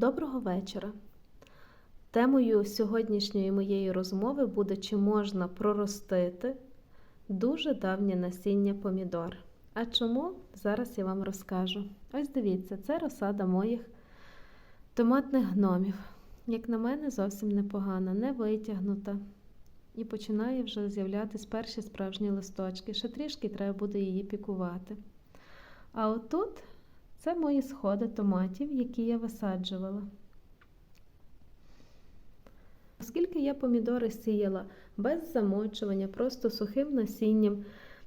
Доброго вечора. Темою сьогоднішньої моєї розмови буде, чи можна проростити дуже давнє насіння помідор. А чому? Зараз я вам розкажу. Ось дивіться, це розсада моїх томатних гномів. Як на мене, зовсім непогана, не витягнута. І починає вже з'являтися перші справжні листочки. Ще трішки треба буде її пікувати. А отут це мої сходи томатів, які я висаджувала. Оскільки я помідори сіяла без замочування, просто сухим насінням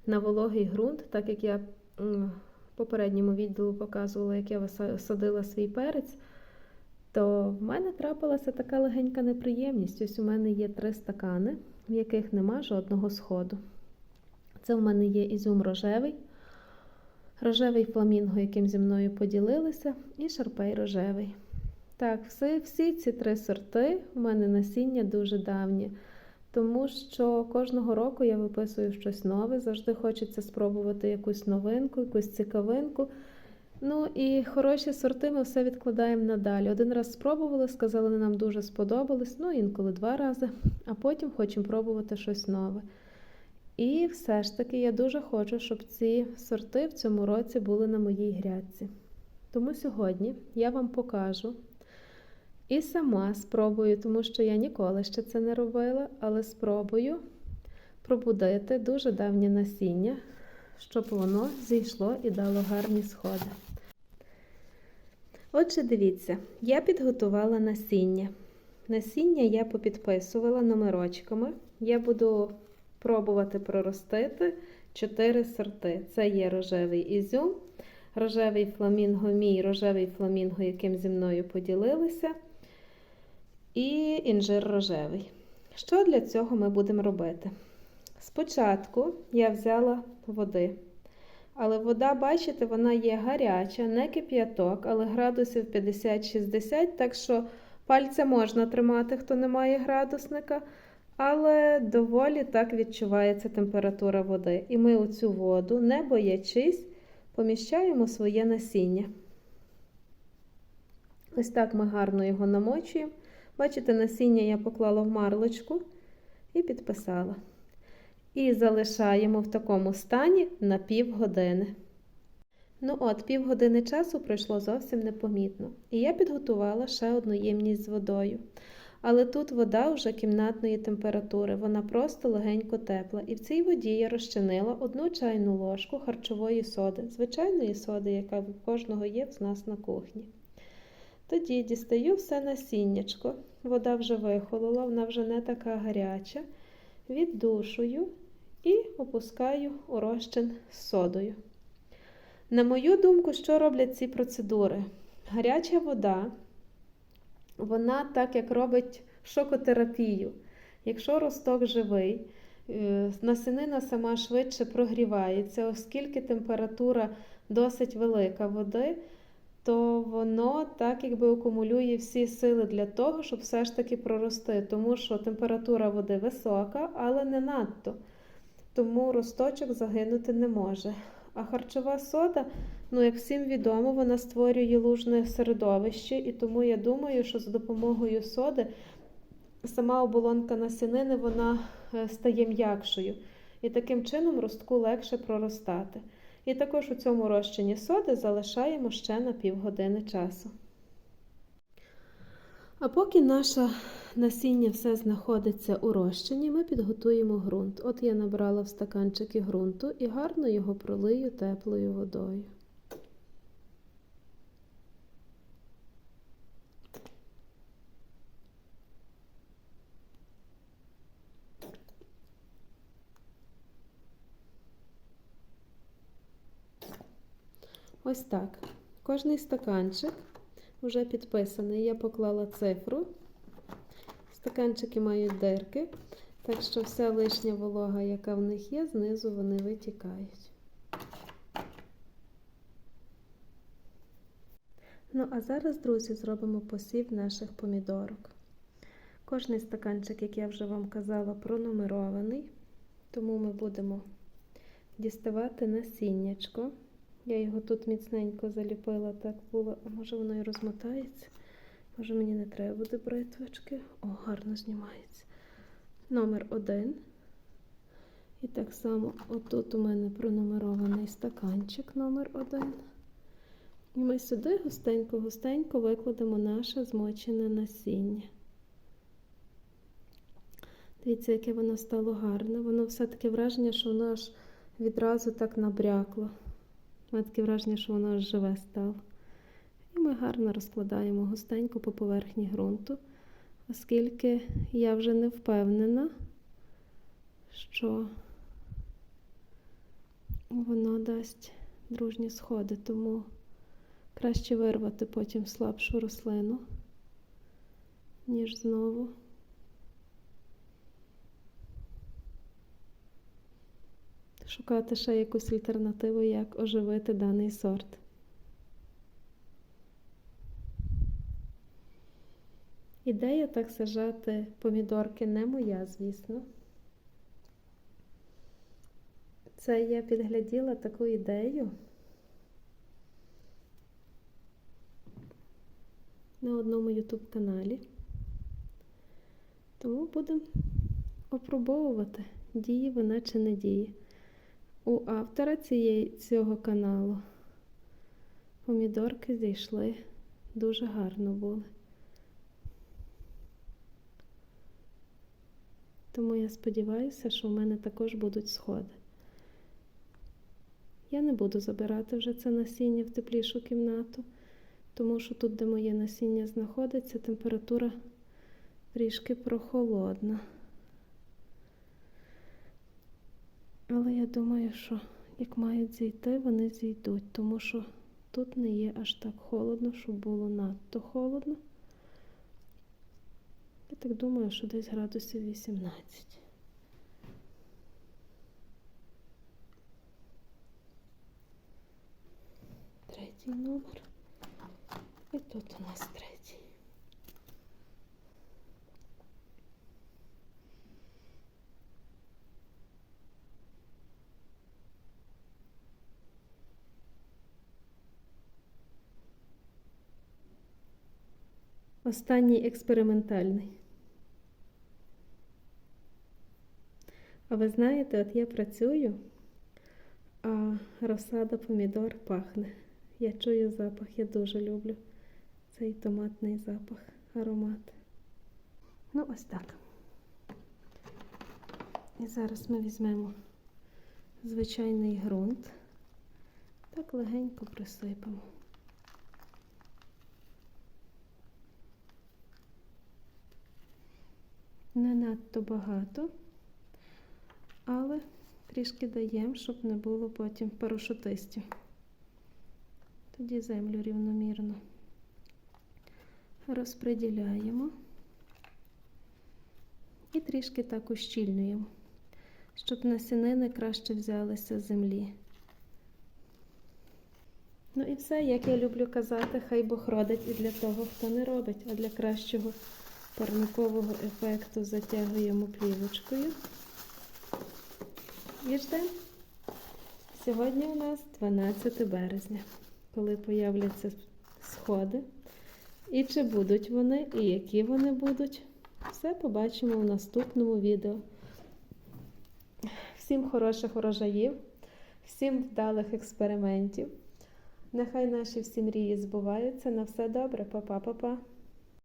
на вологий ґрунт, так як я в попередньому відео показувала, як я садила свій перець, то в мене трапилася така легенька неприємність. Ось у мене є три стакани, в яких нема жодного сходу. Це в мене є ізюм рожевий, рожевий фламінго, яким зі мною поділилися, і шарпей рожевий. Так, всі, всі ці три сорти у мене насіння дуже давнє, тому що кожного року я виписую щось нове, завжди хочеться спробувати якусь новинку, якусь цікавинку. Ну і хороші сорти ми все відкладаємо надалі. Один раз спробували, сказали, нам дуже сподобались, ну інколи два рази, а потім хочемо пробувати щось нове. І все ж таки я дуже хочу, щоб ці сорти в цьому році були на моїй грядці. Тому сьогодні я вам покажу і сама спробую, тому що я ніколи ще це не робила, але спробую пробудити дуже давнє насіння, щоб воно зійшло і дало гарні сходи. Отже, дивіться, я підготувала насіння. Насіння я попідписувала номерочками. Я буду пробувати проростити 4 сорти. Це є рожевий ізюм, рожевий фламінго, мій рожевий фламінго, яким зі мною поділилися, і інжир рожевий. Що для цього ми будемо робити? Спочатку я взяла води. Але вода, бачите, вона є гаряча, не кип'яток, але градусів 50-60, так що пальця можна тримати, хто не має градусника. Але доволі так відчувається температура води. І ми у цю воду, не боячись, поміщаємо своє насіння. Ось так ми гарно його намочуємо. Бачите, насіння я поклала в марлочку і підписала. І залишаємо в такому стані на півгодини. Ну от, півгодини часу пройшло зовсім непомітно. І я підготувала ще одну ємність з водою. Але тут вода вже кімнатної температури, вона просто легенько тепла. І в цій воді я розчинила одну чайну ложку харчової соди, звичайної соди, яка в кожного є в нас на кухні. Тоді дістаю все насіннячко, вода вже вихолола, вона вже не така гаряча. Віддушую і опускаю у розчин з содою. На мою думку, що роблять ці процедури? Гаряча вода вона так як робить шокотерапію. Якщо росток живий, насінина сама швидше прогрівається, оскільки температура досить велика води, то воно так якби акумулює всі сили для того, щоб все ж таки прорости, тому що температура води висока, але не надто. Тому росточок загинути не може. А харчова сода, ну, як всім відомо, вона створює лужне середовище, і тому я думаю, що за допомогою соди сама оболонка насінини вона стає м'якшою. І таким чином ростку легше проростати. І також у цьому розчині соди залишаємо ще на півгодини часу. А поки наше насіння все знаходиться у розчині, ми підготуємо ґрунт. От я набрала в стаканчики ґрунту і гарно його пролию теплою водою. Ось так. Кожний стаканчик вже підписаний. Я поклала цифру. Стаканчики мають дирки, так що вся лишня волога, яка в них є, знизу вони витікають. Ну, а зараз, друзі, зробимо посів наших помідорок. Кожний стаканчик, як я вже вам казала, пронумерований, тому ми будемо діставати насіннячко. Я його тут міцненько заліпила, так було, а може воно і розмотається. Може, мені не треба буде бритвочки. О, гарно знімається. Номер один. І так само отут у мене пронумерований стаканчик номер один. І ми сюди густенько-густенько викладемо наше змочене насіння. Дивіться, яке воно стало гарне. Воно все таке враження, що воно аж відразу так набрякло. Мене таке враження, що воно аж живе стало. І ми гарно розкладаємо густенько по поверхні ґрунту, оскільки я вже не впевнена, що воно дасть дружні сходи, тому краще вирвати потім слабшу рослину, ніж знову. Шукати ще якусь альтернативу, як оживити даний сорт. Ідея так сажати помідорки не моя, звісно. Це я підгляділа таку ідею на одному YouTube каналі. Тому будемо опробовувати, діє вона чи не діє. У автора цієї, цього каналу помідорки зійшли дуже гарно були. Тому я сподіваюся, що в мене також будуть сходи. Я не буду забирати вже це насіння в теплішу кімнату, тому що тут, де моє насіння знаходиться, температура трішки прохолодна. Але я думаю, що як мають зійти, вони зійдуть, тому що тут не є аж так холодно, щоб було надто холодно. Я так думаю, що десь градусів 18. Третій номер. І тут у нас третій. Останній експериментальний. А ви знаєте, от я працюю, а розсада помідор пахне. Я чую запах, я дуже люблю цей томатний запах, аромат. Ну, ось так. І зараз ми візьмемо звичайний ґрунт, так легенько присипемо. Не надто багато, але трішки даємо, щоб не було потім парашутистів. Тоді землю рівномірно розподіляємо і трішки так ущільнюємо, щоб насінини краще взялися з землі. Ну і все, як я люблю казати, хай Бог родить і для того, хто не робить, а для кращого парникового ефекту затягуємо плівочкою. І ждемо. Сьогодні у нас 12 березня, коли появляться сходи. І чи будуть вони, і які вони будуть, все побачимо в наступному відео. Всім хороших урожаїв, всім вдалих експериментів. Нехай наші всі мрії збуваються. На все добре, Па-па, па-па.